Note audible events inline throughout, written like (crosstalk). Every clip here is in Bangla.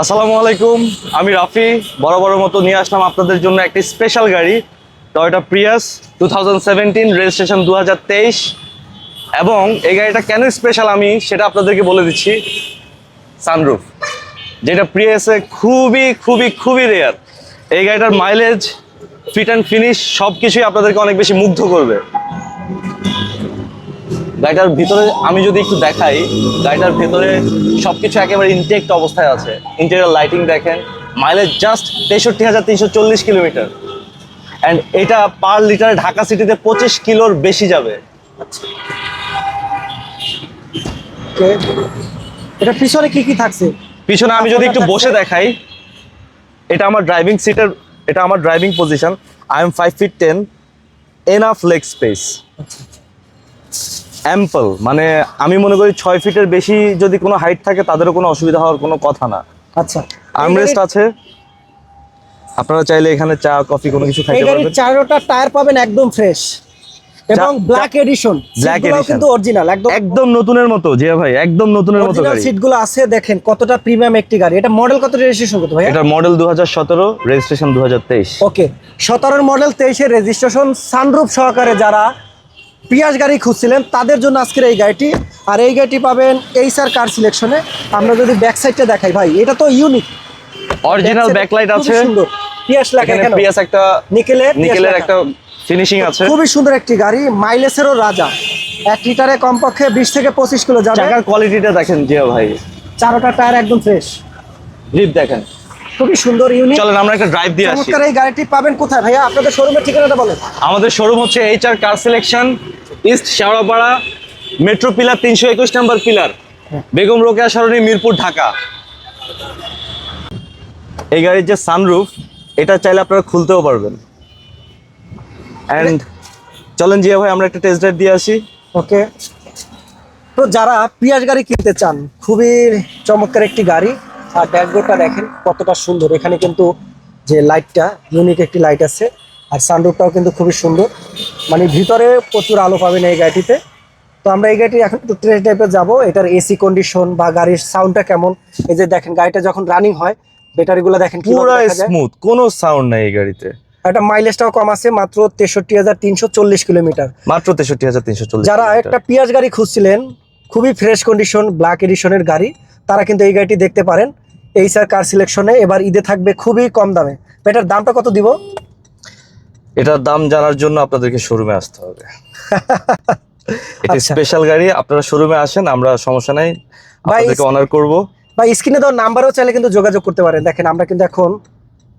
আসসালামু আলাইকুম, আমি রাফি। বড় বড় মতো নিয়ে আসলাম আপনাদের জন্য একটি স্পেশাল গাড়ি Toyota Prius two thousand registration দু হাজার তেইশ এবং এই গাড়িটা কেন স্পেশাল আমি সেটা আপনাদেরকে বলে দিচ্ছি। সানরুফ যেটা প্রিয়াসে খুবই খুবই খুবই রেয়ার এই গাড়িটার মাইলেজ ফিট অ্যান্ড ফিনিশ সব কিছুই আপনাদেরকে অনেক বেশি মুগ্ধ করবে। গাড়িটার ভিতরে আমি যদি একটু দেখাই গাড়িটার ভিতরে সব কিছু একেবারে ইনটেক্ট অবস্থায় আছে। ইন্টেরিয়র লাইটিং দেখেন মাইলেজ জাস্ট তেষট্টি হাজার তিনশো চল্লিশ কিলোমিটার। অ্যান্ড এটা পার লিটারে ঢাকা সিটিতে পঁচিশ কিলোর বেশি যাবে। এটা পিছনে কি কি থাকছে? পিছনে আমি যদি একটু বসে দেখাই এটা আমার ড্রাইভিং সিটের এটা আমার driving position I am five feet ten enough leg space ample মানে আমি মনে করি ছয় ফিটের বেশি যদি কোনো হাইট থাকে তাদেরও কোনো অসুবিধা হওয়ার কোনো কথা না। আচ্ছা। আর্মরেস্ট আছে। আপনারা চাইলে এখানে চা কফি কোনো কিছু খাইতে পারবেন। চারোটা টায়ার পাবেন একদম ফ্রেশ এবং ব্ল্যাক এডিশন Black edition। কিন্তু অরিজিনাল একদম একদম নতুনের মতো জি ভাই একদম নতুনের মতো গাড়ি। সিটগুলো আছে দেখেন কতটা প্রিমিয়াম একটি গাড়ি। এটা মডেল কত রেজিস্ট্রেশন কত ভাই এটা মডেল দু হাজার সতেরো রেজিস্ট্রেশন দু হাজার তেইশ। ওকে সতেরোর মডেল তেইশের রেজিস্ট্রেশন সানরুফ সহকারে যারা পিয়াস গাড়ি খুঁজছিলেন তাদের জন্য আজকের এই গাড়িটি। আর এই গাড়িটি পাবেন এইসার কার সিলেকশনে আমরা যদি ব্যাক সাইডটা দেখাই ভাই এটা তো ইউনিক অরিজিনাল ব্যাকলাইট আছে। সুন্দর। পিয়াস এখানে কেন পিয়াস একটা নিকেলের নিকেলের একটা ফিনিশিং আছে। খুবই সুন্দর একটি গাড়ি মাইলেজেরও রাজা। এক লিটারে কমপক্ষে বিশ থেকে পঁচিশ কিলো যাবে। চাকার কোয়ালিটিটা দেখেন জিয়া ভাই। চারোটা টায়ার একদম ফ্রেশ গ্রিপ দেখেন। খুবই সুন্দর ইউনিক চলেন আমরা একটা ড্রাইভ দিয়ে আসি। এই গাড়িটি পাবেন কোথায়? ভাইয়া আপনাদের শোরুমের ঠিকানাটা বলেন। আমাদের শোরুম হচ্ছে H R car selection east Shewrapara, metro pillar, তিনশো একুশ নাম্বার পিলার। বেগম রোকেয়া সরণি, মিরপুর, ঢাকা। এই গাড়ির যে সানরুফ এটা চাইলে আপনারা খুলতেও পারবেন। অ্যান্ড চলেন জিয়া ভাই, আমরা একটা টেস্ট ড্রাইভ দিয়ে আসি। ওকে তো যারা পিয়াজ গাড়ি কিনতে চান, খুবই চমৎকার একটি গাড়ি। আর ড্যাশবোর্ডটা দেখেন কতটা সুন্দর। এখানে কিন্তু যে লাইটটা ইউনিক একটি লাইট আছে। আর সানরুফটাও কিন্তু খুবই সুন্দর। মানে ভিতরে প্রচুর আলো পাবেন এই গাড়িটিতে। তো আমরা এই গাড়িটি এখন একটু ট্রেস টাইপে যাব। এটার এসি কন্ডিশন বা গাড়ির সাউন্ডটা কেমন? এই যে দেখেন গাড়িটা যখন রানিং হয় ব্যাটারিগুলো দেখেন পুরো স্মুথ কোনো সাউন্ড নাই এই গাড়িতে। একটা মাইলেজটাও কম আছে মাত্র তেষট্টি হাজার তিনশো চল্লিশ কিলোমিটার। মাত্র তেষট্টি হাজার তিনশো চল্লিশ যারা একটা পিয়াজ গাড়ি খুঁজছিলেন খুবই ফ্রেশ কন্ডিশন ব্ল্যাক এডিশনের গাড়ি তারা কিন্তু এই গাড়িটি দেখতে পারেন। এই স্যার কার সিলেকশনে এবার ঈদে থাকবে খুবই কম দামে। এটার দামটা কত দিব? এটার দাম জানার জন্য আপনাদেরকে শোরুমে আসতে হবে। (laughs) এটা আচ্ছা। স্পেশাল গাড়ি আপনারা শোরুমে আসেন আমরা সমস্যা নাই। আপনাদেরকে অনার করব। বা স্ক্রিনে দেওয়ার নাম্বারও চাইলে কিন্তু যোগাযোগ করতে পারেন। দেখেন আমরা কিন্তু এখন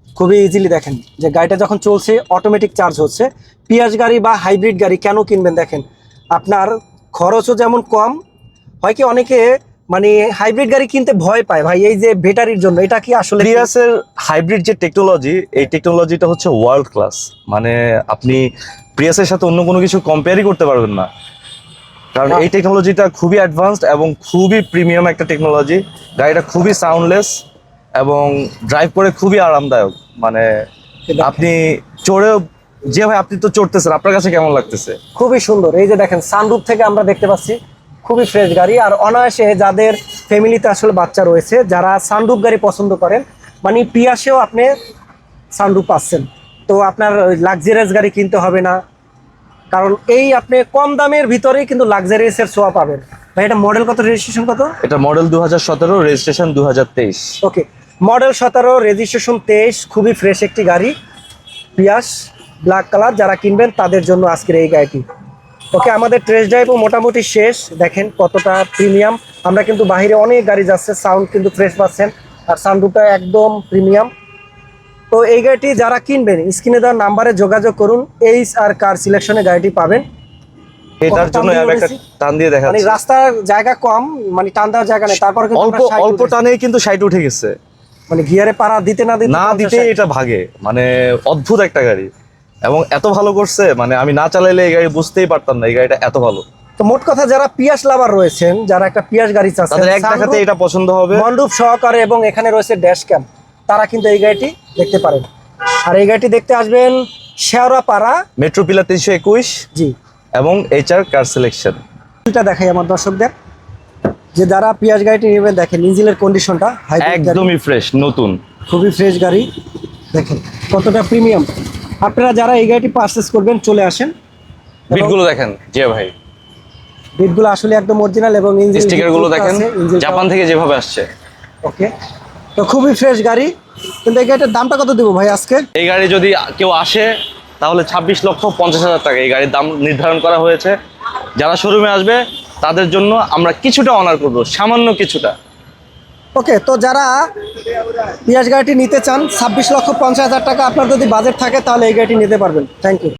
খুবই ইজিলি দেখেন যে গাড়িটা যখন চলছে অটোমেটিক চার্জ হচ্ছে। পিয়াজ গাড়ি বা হাইব্রিড গাড়ি কেন কিনবেন? দেখেন আপনার খরচও যেমন কম হয় কি অনেকে মানে হাইব্রিড গাড়ি কিনতে ভয় পায় ভাই এই যে ব্যাটারির জন্য এটা কি আসলে কি? প্রিয়াসের হাইব্রিড যে টেকনোলজি এই টেকনোলজিটা হচ্ছে ওয়ার্ল্ড ক্লাস মানে আপনি প্রিয়াসের সাথে অন্য কোনো কিছু কম্পেয়ারই করতে পারবেন না। কারণ এই টেকনোলজিটা খুবই অ্যাডভান্সড এবং খুবই প্রিমিয়াম একটা টেকনোলজি গাড়িটা খুবই সাউন্ডলেস এবং ড্রাইভ করে খুবই আরামদায়ক। মানে। আপনি চড়েও যে ভাই আপনি তো চড়তেছেন আপনার কাছে কেমন লাগতেছে? খুবই সুন্দর। এই যে দেখেন সানরুফ থেকে আমরা দেখতে পাচ্ছি। খুবই ফ্রেশ গাড়ি। আর অনায়াসে যাদের ফ্যামিলিতে আসলে বাচ্চা রয়েছে যারা সানরুফ গাড়ি পছন্দ করেন মানে পিয়াসেও আপনি সানরুফ পাচ্ছেন। তো আপনার লাক্সারিয়াস গাড়ি কিনতে হবে না। কারণ এই আপনি কম দামের ভিতরেই কিন্তু লাক্সারিয়াসের সোয়া পাবেন। ভাই এটা মডেল কত? রেজিস্ট্রেশন কত? এটা মডেল দু হাজার সতেরো রেজিস্ট্রেশন দু হাজার তেইশ। ওকে মডেল সতেরো রেজিস্ট্রেশন তেইশ খুবই ফ্রেশ একটি গাড়ি। পিয়াস ব্ল্যাক কালার যারা কিনবেন তাদের জন্য আজকের এই গাড়িটি। ওকে আমাদের ট্রেস ড্রাইভও মোটামুটি শেষ। দেখেন কতটা প্রিমিয়াম আমরা কিন্তু বাইরে অনেক গাড়ি যাচ্ছে সাউন্ড কিন্তু ফ্রেশ পাচ্ছেন। আর সাউন্ডটা একদম প্রিমিয়াম তো এই গাড়িটি যারা কিনবেন স্ক্রিনে দেওয়ার নাম্বারে যোগাযোগ করুন। এইচ আর কার সিলেকশনে গাড়িটি পাবেন। এটার জন্য টান দিয়ে আমি একটা টান দিয়ে মানে রাস্তার জায়গা কম মানে টান দেওয়ার জায়গা নেই তারপর অল্প অল্প টানেই কিন্তু সাইড উঠে গেছে। মানে গিয়ারে পাড়া দিতে না দিতে না দিতে এটা ভাগে। মানে অদ্ভুত একটা গাড়ি। এবং এত ভালো করছে মানে আমি না চালাইলে এই গাড়ি বুঝতেই পারতাম না এই গাড়িটা এত ভালো। তো মোট কথা যারা পিয়াস লাভার রয়েছেন যারা একটা পিয়াস গাড়ি চাচ্ছেন তাদের এক দেখাতে এটা পছন্দ হবে। মন্ডপ সহকারে এবং এখানে রয়েছে ড্যাশ ক্যাম্প তারা কিন্তু এই গাড়িটি দেখতে পারেন। আর এই গাড়িটি দেখতে আসবেন শেওড়াপাড়া। মেট্রো পিলার তিনশো একুশ জি। এবং এইচআর কার সিলেকশন এটা দেখাই আমার দর্শকদের যে যারা পিয়াজ গাড়িটি নেবেন দেখেন ইঞ্জিনের কন্ডিশনটা একদমই ফ্রেশ নতুন। খুবই ফ্রেশ গাড়ি দেখেন কতটা প্রিমিয়াম আপনারা যারা এই গাড়িটি পারচেস করবেন চলে আসেন। বিটগুলো দেখেন জি ভাই। বিটগুলো আসলে একদম অরিজিনাল এবং ইঞ্জিন স্টিকারগুলো দেখেন জাপান থেকে যেভাবে আসছে। ওকে তো খুবই ফ্রেশ গাড়ি। কিন্তু এই গাড়িটার দামটা কত দেবো ভাই আজকে? এই গাড়ি যদি কেউ আসে তাহলে ছাব্বিশ লক্ষ পঞ্চাশ হাজার টাকা এই গাড়ির দাম নির্ধারণ করা হয়েছে। যারা শোরুমে আসবে তাদের জন্য আমরা কিছুটা অনার করব সামান্য কিছুটা। ওকে তো যারা পিয়াজ গাড়িটি নিতে চান, ছাব্বিশ লক্ষ পঞ্চাশ হাজার টাকা আপনার যদি বাজেট থাকে, তাহলে এই গাড়িটি নিতে পারবেন। Thank you